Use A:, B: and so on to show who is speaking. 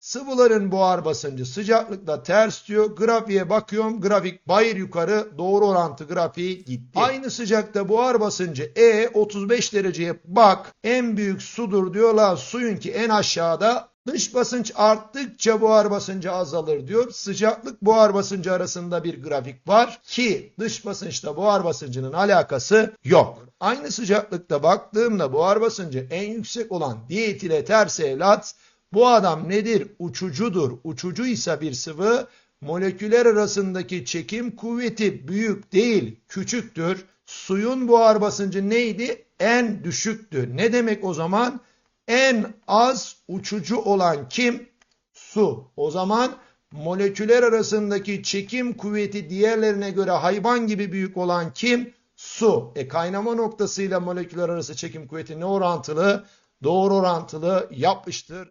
A: Sıvıların buhar basıncı sıcaklıkla ters diyor. Grafiğe bakıyorum. Grafik bayır yukarı doğru orantı grafiği gitti. Aynı sıcakta buhar basıncı E 35 dereceye bak. En büyük sudur diyorlar. Suyun ki en aşağıda Dış basınç arttıkça buhar basıncı azalır diyor. Sıcaklık buhar basıncı arasında bir grafik var ki dış basınçla buhar basıncının alakası yok. Aynı sıcaklıkta baktığımda buhar basıncı en yüksek olan dietil eter sevlat bu adam nedir? Uçucudur. Uçucu ise bir sıvı moleküler arasındaki çekim kuvveti büyük değil, küçüktür. Suyun buhar basıncı neydi? En düşüktü. Ne demek o zaman? En az uçucu olan kim? Su. O zaman moleküler arasındaki çekim kuvveti diğerlerine göre hayvan gibi büyük olan kim? Su. E kaynama noktasıyla moleküler arası çekim kuvveti ne orantılı? Doğru orantılı yapmıştır.